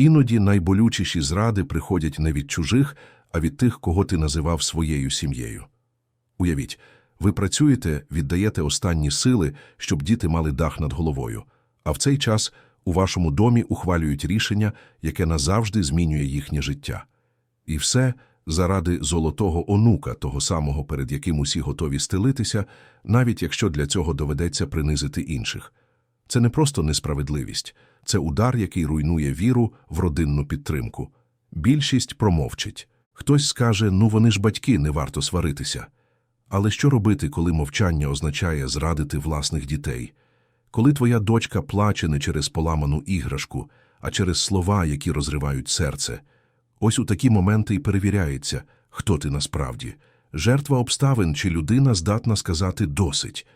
Іноді найболючіші зради приходять не від чужих, а від тих, кого ти називав своєю сім'єю. Уявіть, ви працюєте, віддаєте останні сили, щоб діти мали дах над головою, а в цей час у вашому домі ухвалюють рішення, яке назавжди змінює їхнє життя. І все заради золотого онука, того самого, перед яким усі готові стелитися, навіть якщо для цього доведеться принизити інших. Це не просто несправедливість, це удар, який руйнує віру в родинну підтримку. Більшість промовчить. Хтось скаже, ну вони ж батьки, не варто сваритися. Але що робити, коли мовчання означає зрадити власних дітей? Коли твоя дочка плаче не через поламану іграшку, а через слова, які розривають серце? Ось у такі моменти й перевіряється, хто ти насправді. Жертва обставин чи людина здатна сказати «досить».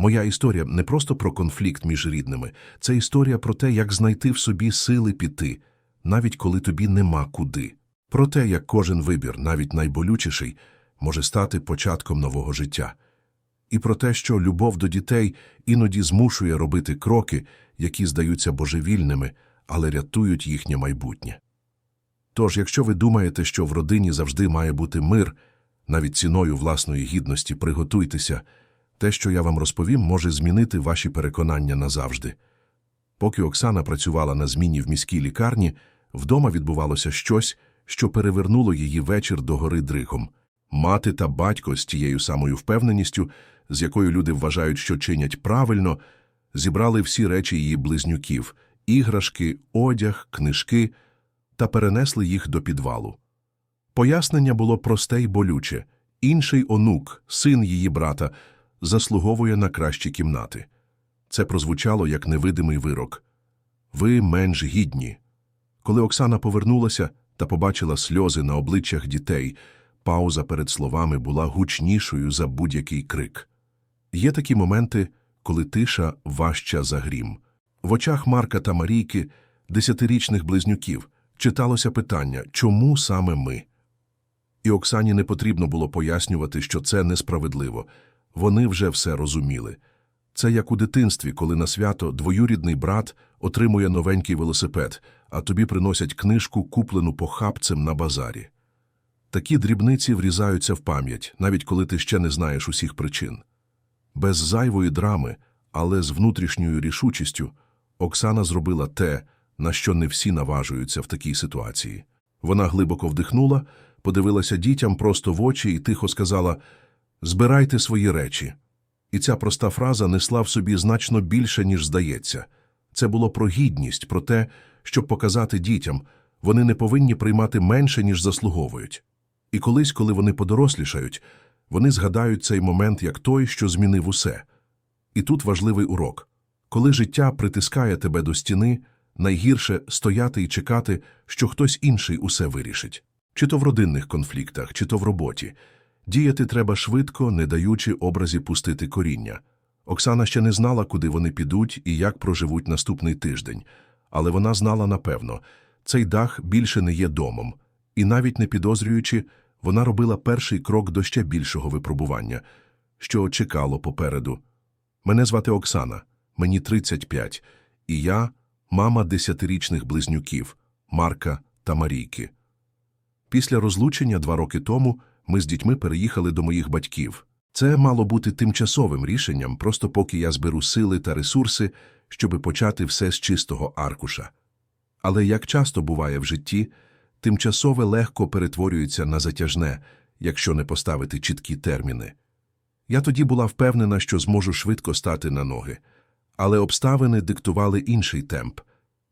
Моя історія не просто про конфлікт між рідними, це історія про те, як знайти в собі сили піти, навіть коли тобі нема куди. Про те, як кожен вибір, навіть найболючіший, може стати початком нового життя. І про те, що любов до дітей іноді змушує робити кроки, які здаються божевільними, але рятують їхнє майбутнє. Тож, якщо ви думаєте, що в родині завжди має бути мир, навіть ціною власної гідності приготуйтеся, те, що я вам розповім, може змінити ваші переконання назавжди. Поки Оксана працювала на зміні в міській лікарні, вдома відбувалося щось, що перевернуло її вечір до гори дригом. Мати та батько з тією самою впевненістю, з якою люди вважають, що чинять правильно, зібрали всі речі її близнюків – іграшки, одяг, книжки – та перенесли їх до підвалу. Пояснення було просте й болюче. Інший онук, син її брата, заслуговує на кращі кімнати. Це прозвучало як невидимий вирок. Ви менш гідні. Коли Оксана повернулася та побачила сльози на обличчях дітей, пауза перед словами була гучнішою за будь-який крик. Є такі моменти, коли тиша важча за грім. В очах Марка та Марійки, десятирічних близнюків, читалося питання чому саме ми? І Оксані не потрібно було пояснювати, що це несправедливо. Вони вже все розуміли. Це як у дитинстві, коли на свято двоюрідний брат отримує новенький велосипед, а тобі приносять книжку, куплену похапцем на базарі. Такі дрібниці врізаються в пам'ять, навіть коли ти ще не знаєш усіх причин. Без зайвої драми, але з внутрішньою рішучістю, Оксана зробила те, на що не всі наважуються в такій ситуації. Вона глибоко вдихнула, подивилася дітям просто в очі і тихо сказала «Збирайте свої речі». І ця проста фраза несла в собі значно більше, ніж здається. Це було про гідність, про те, щоб показати дітям, вони не повинні приймати менше, ніж заслуговують. І колись, коли вони подорослішають, вони згадають цей момент як той, що змінив усе. І тут важливий урок. Коли життя притискає тебе до стіни, найгірше стояти і чекати, що хтось інший усе вирішить. Чи то в родинних конфліктах, чи то в роботі. Діяти треба швидко, не даючи образі пустити коріння. Оксана ще не знала, куди вони підуть і як проживуть наступний тиждень, але вона знала напевно, цей дах більше не є домом, і навіть не підозрюючи, вона робила перший крок до ще більшого випробування, що чекало попереду. Мене звати Оксана, мені 35, і я мама десятирічних близнюків Марка та Марійки. Після розлучення два роки тому ми з дітьми переїхали до моїх батьків. Це мало бути тимчасовим рішенням, просто поки я зберу сили та ресурси, щоби почати все з чистого аркуша. Але як часто буває в житті, тимчасове легко перетворюється на затяжне, якщо не поставити чіткі терміни. Я тоді була впевнена, що зможу швидко стати на ноги, але обставини диктували інший темп.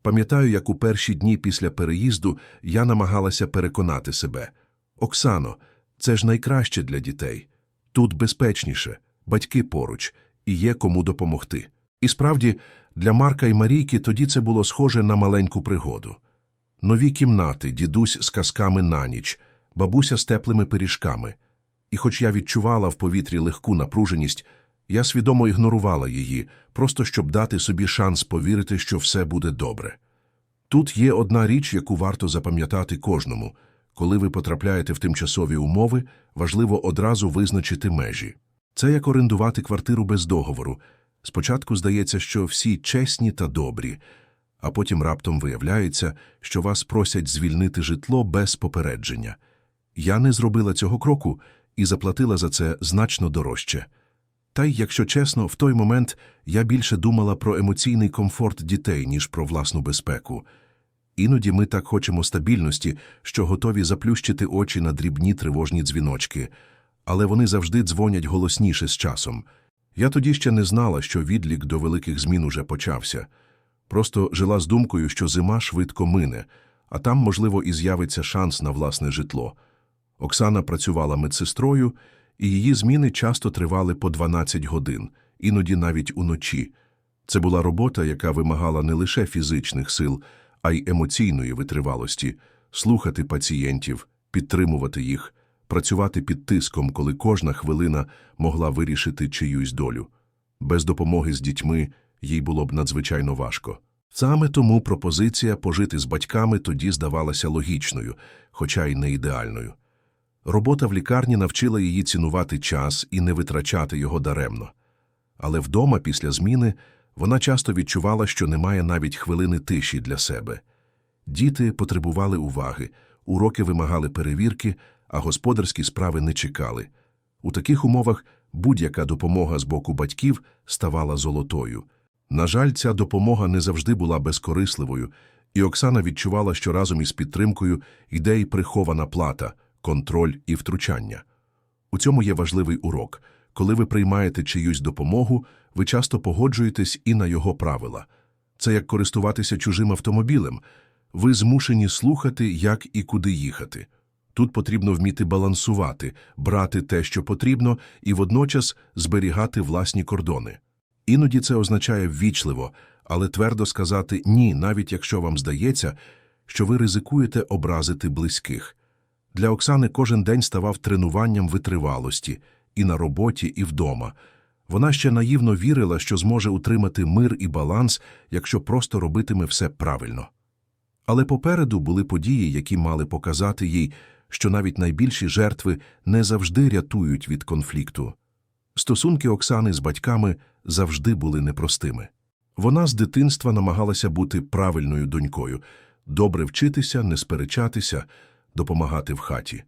Пам'ятаю, як у перші дні після переїзду я намагалася переконати себе Оксано, це ж найкраще для дітей. Тут безпечніше, батьки поруч, і є кому допомогти. І справді, для Марка і Марійки тоді це було схоже на маленьку пригоду. Нові кімнати, дідусь з казками на ніч, бабуся з теплими пиріжками. І хоч я відчувала в повітрі легку напруженість, я свідомо ігнорувала її, просто щоб дати собі шанс повірити, що все буде добре. Тут є одна річ, яку варто запам'ятати кожному. Коли ви потрапляєте в тимчасові умови, важливо одразу визначити межі. Це як орендувати квартиру без договору. Спочатку здається, що всі чесні та добрі, а потім раптом виявляється, що вас просять звільнити житло без попередження. Я не зробила цього кроку і заплатила за це значно дорожче. Та й, якщо чесно, в той момент я більше думала про емоційний комфорт дітей, ніж про власну безпеку. Іноді ми так хочемо стабільності, що готові заплющити очі на дрібні тривожні дзвіночки, але вони завжди дзвонять голосніше з часом. Я тоді ще не знала, що відлік до великих змін уже почався. Просто жила з думкою, що зима швидко мине, а там, можливо, і з'явиться шанс на власне житло. Оксана працювала медсестрою, і її зміни часто тривали по 12 годин, іноді навіть уночі. Це була робота, яка вимагала не лише фізичних сил, а й емоційної витривалості, слухати пацієнтів, підтримувати їх, працювати під тиском, коли кожна хвилина могла вирішити чиюсь долю. Без допомоги з дітьми їй було б надзвичайно важко. Саме тому пропозиція пожити з батьками тоді здавалася логічною, хоча й не ідеальною. Робота в лікарні навчила її цінувати час і не витрачати його даремно. Але вдома, після зміни, вона часто відчувала, що немає навіть хвилини тиші для себе. Діти потребували уваги, уроки вимагали перевірки, а господарські справи не чекали. У таких умовах будь-яка допомога з боку батьків ставала золотою. На жаль, ця допомога не завжди була безкорисливою, і Оксана відчувала, що разом із підтримкою йде й прихована плата, контроль і втручання. У цьому є важливий урок. Коли ви приймаєте чиюсь допомогу, ви часто погоджуєтесь і на його правила. Це як користуватися чужим автомобілем. Ви змушені слухати, як і куди їхати. Тут потрібно вміти балансувати, брати те, що потрібно, і водночас зберігати власні кордони. Іноді це означає ввічливо, але твердо сказати ні, навіть якщо вам здається, що ви ризикуєте образити близьких. Для Оксани кожен день ставав тренуванням витривалості і на роботі, і вдома. Вона ще наївно вірила, що зможе утримати мир і баланс, якщо просто робитиме все правильно. Але попереду були події, які мали показати їй, що навіть найбільші жертви не завжди рятують від конфлікту. Стосунки Оксани з батьками завжди були непростими. Вона з дитинства намагалася бути правильною донькою, добре вчитися, не сперечатися, допомагати в хаті.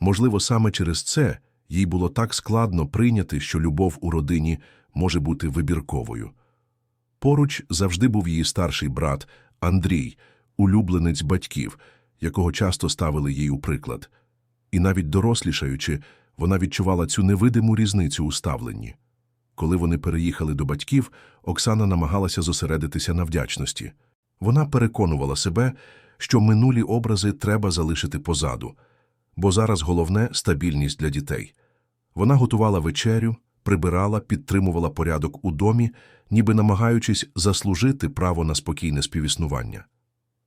Можливо, саме через це їй було так складно прийняти, що любов у родині може бути вибірковою. Поруч завжди був її старший брат Андрій, улюбленець батьків, якого часто ставили їй у приклад. І навіть дорослішаючи, вона відчувала цю невидиму різницю у ставленні. Коли вони переїхали до батьків, Оксана намагалася зосередитися на вдячності. Вона переконувала себе, що минулі образи треба залишити позаду, бо зараз головне стабільність для дітей. Вона готувала вечерю, прибирала, підтримувала порядок у домі, ніби намагаючись заслужити право на спокійне співіснування.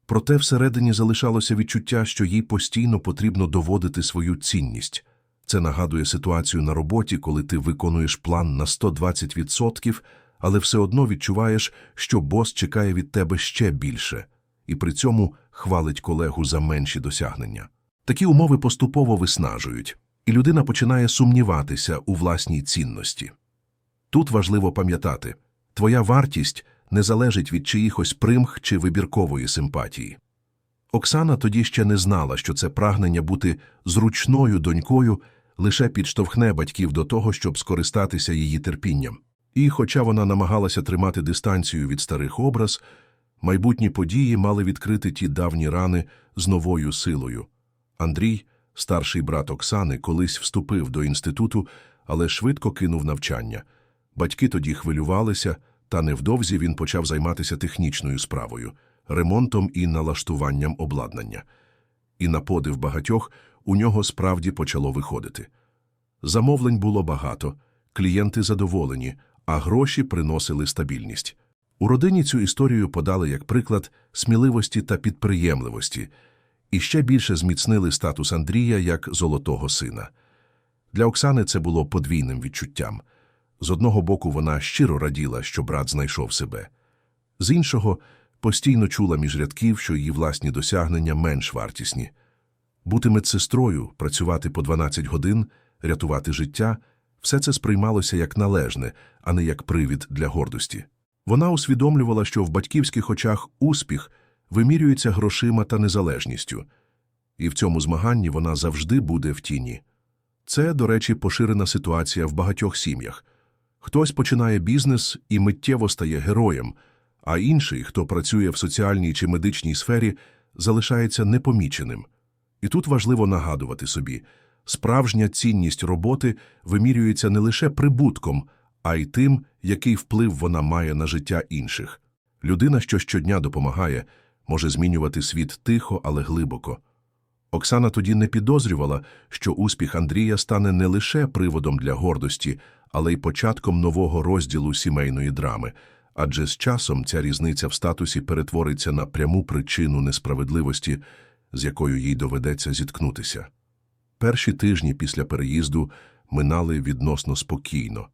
Проте всередині залишалося відчуття, що їй постійно потрібно доводити свою цінність. Це нагадує ситуацію на роботі, коли ти виконуєш план на 120%, але все одно відчуваєш, що бос чекає від тебе ще більше, і при цьому хвалить колегу за менші досягнення. Такі умови поступово виснажують, і людина починає сумніватися у власній цінності. Тут важливо пам'ятати, твоя вартість не залежить від чиїхось примх чи вибіркової симпатії. Оксана тоді ще не знала, що це прагнення бути зручною донькою лише підштовхне батьків до того, щоб скористатися її терпінням. І, хоча вона намагалася тримати дистанцію від старих образ, майбутні події мали відкрити ті давні рани з новою силою. Андрій, старший брат Оксани, колись вступив до інституту, але швидко кинув навчання. Батьки тоді хвилювалися, та невдовзі він почав займатися технічною справою, ремонтом і налаштуванням обладнання. І на подив багатьох у нього справді почало виходити. Замовлень було багато, клієнти задоволені, а гроші приносили стабільність. У родині цю історію подали як приклад сміливості та підприємливості, і ще більше зміцнили статус Андрія як золотого сина. Для Оксани це було подвійним відчуттям. З одного боку, вона щиро раділа, що брат знайшов себе, з іншого постійно чула між рядків, що її власні досягнення менш вартісні. Бути медсестрою, працювати по 12 годин, рятувати життя все це сприймалося як належне, а не як привід для гордості. Вона усвідомлювала, що в батьківських очах успіх вимірюється грошима та незалежністю, і в цьому змаганні вона завжди буде в тіні. Це, до речі, поширена ситуація в багатьох сім'ях. Хтось починає бізнес і миттєво стає героєм, а інший, хто працює в соціальній чи медичній сфері, залишається непоміченим. І тут важливо нагадувати собі, справжня цінність роботи вимірюється не лише прибутком, а й тим, який вплив вона має на життя інших. Людина, що щодня допомагає, може змінювати світ тихо, але глибоко. Оксана тоді не підозрювала, що успіх Андрія стане не лише приводом для гордості, але й початком нового розділу сімейної драми, адже з часом ця різниця в статусі перетвориться на пряму причину несправедливості, з якою їй доведеться зіткнутися. Перші тижні після переїзду минали відносно спокійно.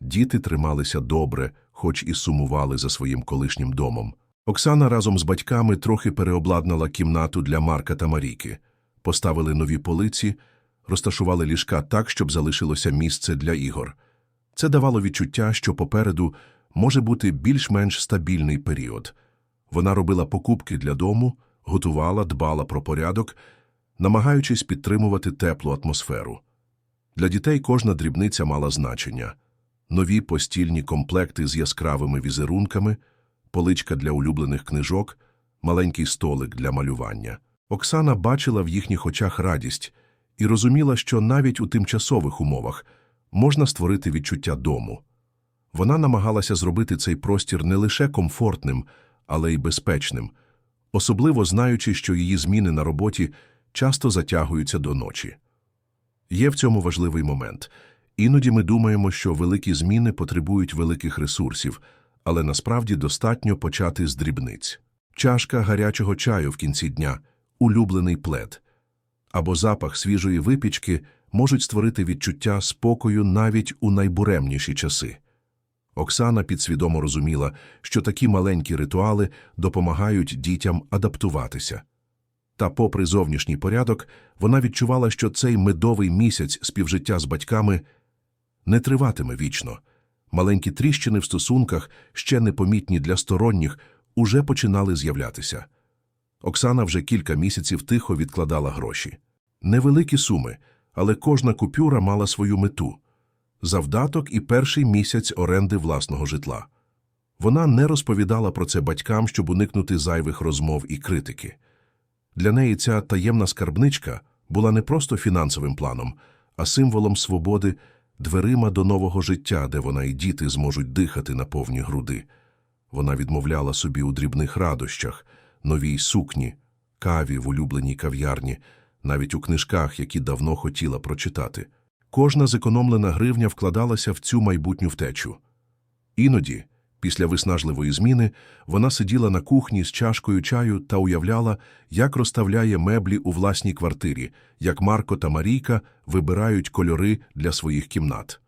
Діти трималися добре, хоч і сумували за своїм колишнім домом. Оксана разом з батьками трохи переобладнала кімнату для Марка та Марійки, поставили нові полиці, розташували ліжка так, щоб залишилося місце для ігор. Це давало відчуття, що попереду може бути більш-менш стабільний період. Вона робила покупки для дому, готувала, дбала про порядок, намагаючись підтримувати теплу атмосферу. Для дітей кожна дрібниця мала значення. Нові постільні комплекти з яскравими візерунками, поличка для улюблених книжок, маленький столик для малювання. Оксана бачила в їхніх очах радість і розуміла, що навіть у тимчасових умовах можна створити відчуття дому. Вона намагалася зробити цей простір не лише комфортним, але й безпечним, особливо знаючи, що її зміни на роботі часто затягуються до ночі. Є в цьому важливий момент. Іноді ми думаємо, що великі зміни потребують великих ресурсів, але насправді достатньо почати з дрібниць. Чашка гарячого чаю в кінці дня, улюблений плед або запах свіжої випічки можуть створити відчуття спокою навіть у найбуремніші часи. Оксана підсвідомо розуміла, що такі маленькі ритуали допомагають дітям адаптуватися. Та, попри зовнішній порядок, вона відчувала, що цей медовий місяць співжиття з батьками не триватиме вічно. Маленькі тріщини в стосунках, ще непомітні для сторонніх, уже починали з'являтися. Оксана вже кілька місяців тихо відкладала гроші. Невеликі суми, але кожна купюра мала свою мету – завдаток і перший місяць оренди власного житла. Вона не розповідала про це батькам, щоб уникнути зайвих розмов і критики. Для неї ця таємна скарбничка була не просто фінансовим планом, а символом свободи, дверима до нового життя, де вона і діти зможуть дихати на повні груди. Вона відмовляла собі у дрібних радощах, новій сукні, каві в улюбленій кав'ярні, навіть у книжках, які давно хотіла прочитати. Кожна зекономлена гривня вкладалася в цю майбутню втечу. Іноді, після виснажливої зміни, вона сиділа на кухні з чашкою чаю та уявляла, як розставляє меблі у власній квартирі, як Марко та Марійка вибирають кольори для своїх кімнат.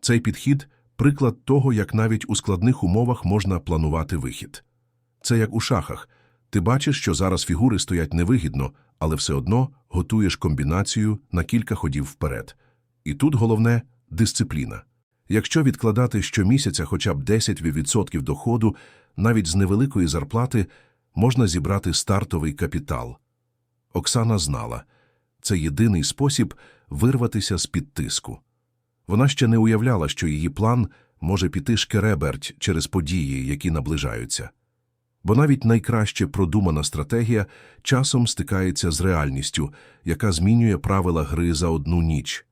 Цей підхід – приклад того, як навіть у складних умовах можна планувати вихід. Це як у шахах. Ти бачиш, що зараз фігури стоять невигідно, але все одно готуєш комбінацію на кілька ходів вперед. І тут головне – дисципліна. Якщо відкладати щомісяця хоча б 10% доходу, навіть з невеликої зарплати, можна зібрати стартовий капітал. Оксана знала – це єдиний спосіб вирватися з-під тиску. Вона ще не уявляла, що її план може піти шкереберть через події, які наближаються. Бо навіть найкраще продумана стратегія часом стикається з реальністю, яка змінює правила гри за одну ніч.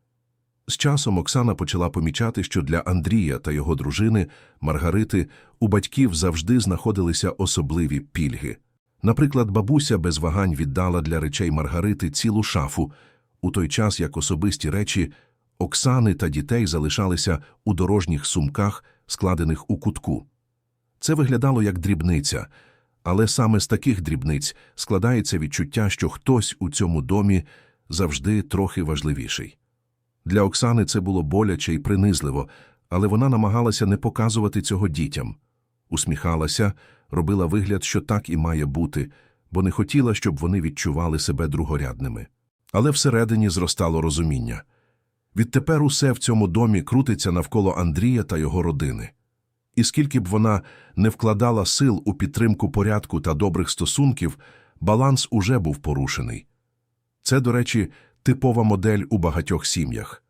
З часом Оксана почала помічати, що для Андрія та його дружини Маргарити у батьків завжди знаходилися особливі пільги. Наприклад, бабуся без вагань віддала для речей Маргарити цілу шафу, у той час як особисті речі Оксани та дітей залишалися у дорожніх сумках, складених у кутку. Це виглядало як дрібниця, але саме з таких дрібниць складається відчуття, що хтось у цьому домі завжди трохи важливіший. Для Оксани це було боляче і принизливо, але вона намагалася не показувати цього дітям. Усміхалася, робила вигляд, що так і має бути, бо не хотіла, щоб вони відчували себе другорядними. Але всередині зростало розуміння. Відтепер усе в цьому домі крутиться навколо Андрія та його родини. І скільки б вона не вкладала сил у підтримку порядку та добрих стосунків, баланс уже був порушений. Це, до речі, типова модель у багатьох сім'ях.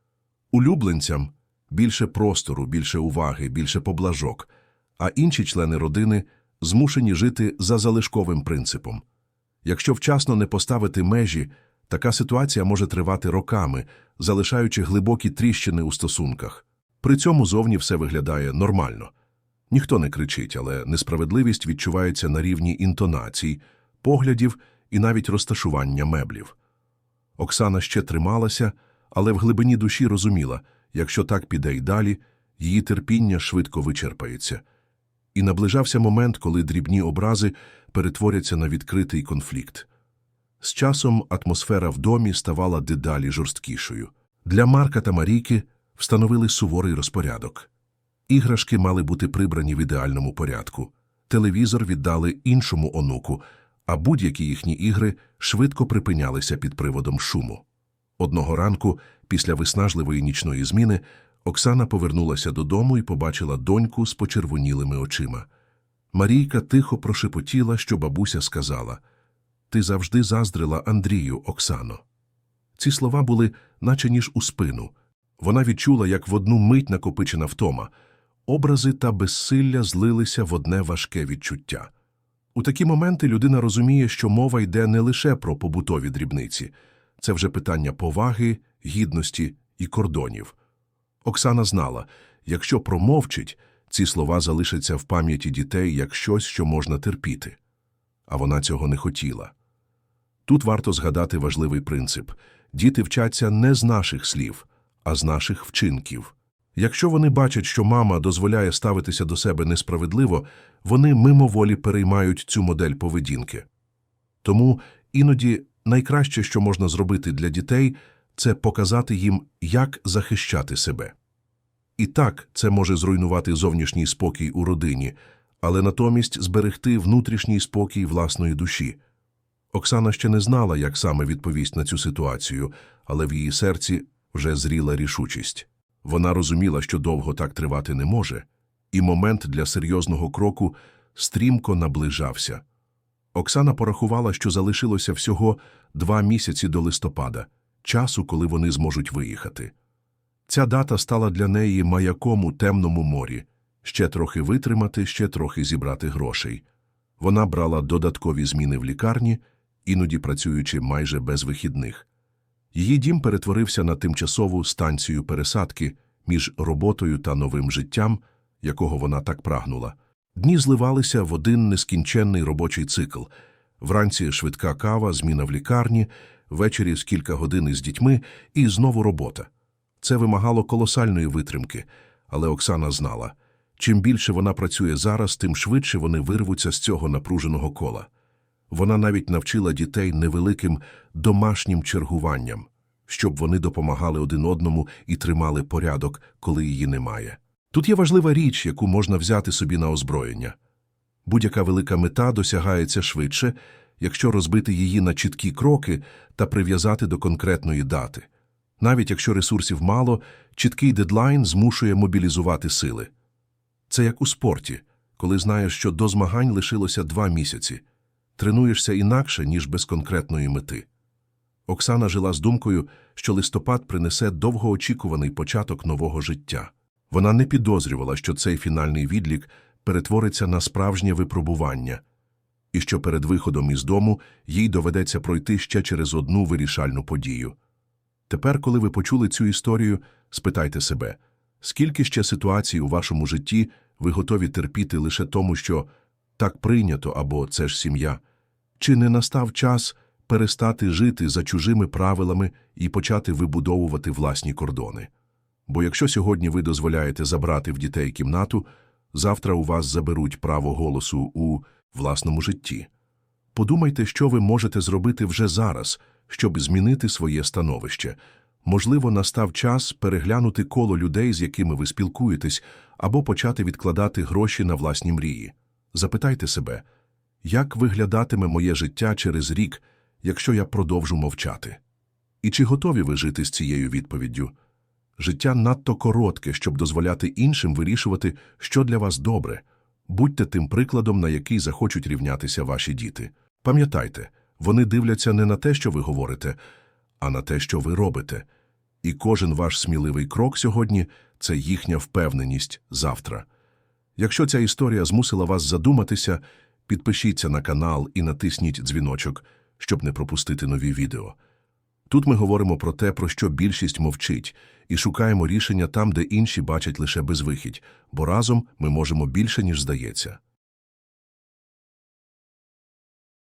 Улюбленцям більше простору, більше уваги, більше поблажок, а інші члени родини змушені жити за залишковим принципом. Якщо вчасно не поставити межі, така ситуація може тривати роками, залишаючи глибокі тріщини у стосунках. При цьому зовні все виглядає нормально. Ніхто не кричить, але несправедливість відчувається на рівні інтонацій, поглядів і навіть розташування меблів. Оксана ще трималася, але в глибині душі розуміла, якщо так піде й далі, її терпіння швидко вичерпається. І наближався момент, коли дрібні образи перетворяться на відкритий конфлікт. З часом атмосфера в домі ставала дедалі жорсткішою. Для Марка та Марійки встановили суворий розпорядок. Іграшки мали бути прибрані в ідеальному порядку. Телевізор віддали іншому онуку, а будь-які їхні ігри швидко припинялися під приводом шуму. Одного ранку, після виснажливої нічної зміни, Оксана повернулася додому і побачила доньку з почервонілими очима. Марійка тихо прошепотіла, що бабуся сказала Ти завжди заздрила Андрію, Оксано. Ці слова були, наче ніж у спину. Вона відчула, як в одну мить накопичена втома. Образи та безсилля злилися в одне важке відчуття. У такі моменти людина розуміє, що мова йде не лише про побутові дрібниці, це вже питання поваги, гідності і кордонів. Оксана знала, якщо промовчить, ці слова залишаться в пам'яті дітей як щось, що можна терпіти. А вона цього не хотіла. Тут варто згадати важливий принцип діти вчаться не з наших слів, а з наших вчинків. Якщо вони бачать, що мама дозволяє ставитися до себе несправедливо, вони мимоволі переймають цю модель поведінки. Тому іноді найкраще, що можна зробити для дітей, це показати їм, як захищати себе. І так, це може зруйнувати зовнішній спокій у родині, але натомість зберегти внутрішній спокій власної душі. Оксана ще не знала, як саме відповість на цю ситуацію, але в її серці вже зріла рішучість. Вона розуміла, що довго так тривати не може, і момент для серйозного кроку стрімко наближався. Оксана порахувала, що залишилося всього два місяці до листопада, часу, коли вони зможуть виїхати. Ця дата стала для неї маяком у темному морі ще трохи витримати, ще трохи зібрати грошей. Вона брала додаткові зміни в лікарні, іноді працюючи майже без вихідних. Її дім перетворився на тимчасову станцію пересадки між роботою та новим життям, якого вона так прагнула. Дні зливалися в один нескінченний робочий цикл. Вранці швидка кава, зміна в лікарні, ввечері з кілька годин із дітьми і знову робота. Це вимагало колосальної витримки, але Оксана знала, чим більше вона працює зараз, тим швидше вони вирвуться з цього напруженого кола. Вона навіть навчила дітей невеликим домашнім чергуванням, щоб вони допомагали один одному і тримали порядок, коли її немає. Тут є важлива річ, яку можна взяти собі на озброєння. Будь-яка велика мета досягається швидше, якщо розбити її на чіткі кроки та прив'язати до конкретної дати. Навіть якщо ресурсів мало, чіткий дедлайн змушує мобілізувати сили. Це як у спорті, коли знаєш, що до змагань лишилося два місяці. Тренуєшся інакше, ніж без конкретної мети. Оксана жила з думкою, що листопад принесе довгоочікуваний початок нового життя. Вона не підозрювала, що цей фінальний відлік перетвориться на справжнє випробування, і що перед виходом із дому їй доведеться пройти ще через одну вирішальну подію. Тепер, коли ви почули цю історію, спитайте себе, скільки ще ситуацій у вашому житті ви готові терпіти лише тому, що так прийнято або це ж сім'я? Чи не настав час перестати жити за чужими правилами і почати вибудовувати власні кордони? Бо якщо сьогодні ви дозволяєте забрати в дітей кімнату, завтра у вас заберуть право голосу у власному житті. Подумайте, що ви можете зробити вже зараз, щоб змінити своє становище. Можливо, настав час переглянути коло людей, з якими ви спілкуєтесь, або почати відкладати гроші на власні мрії. Запитайте себе, як виглядатиме моє життя через рік, якщо я продовжу мовчати? І чи готові ви жити з цією відповіддю? Життя надто коротке, щоб дозволяти іншим вирішувати, що для вас добре. Будьте тим прикладом, на який захочуть рівнятися ваші діти. Пам'ятайте, вони дивляться не на те, що ви говорите, а на те, що ви робите. І кожен ваш сміливий крок сьогодні – це їхня впевненість завтра. Якщо ця історія змусила вас задуматися, підпишіться на канал і натисніть дзвіночок, щоб не пропустити нові відео. Тут ми говоримо про те, про що більшість мовчить, і шукаємо рішення там, де інші бачать лише безвихідь, бо разом ми можемо більше, ніж здається.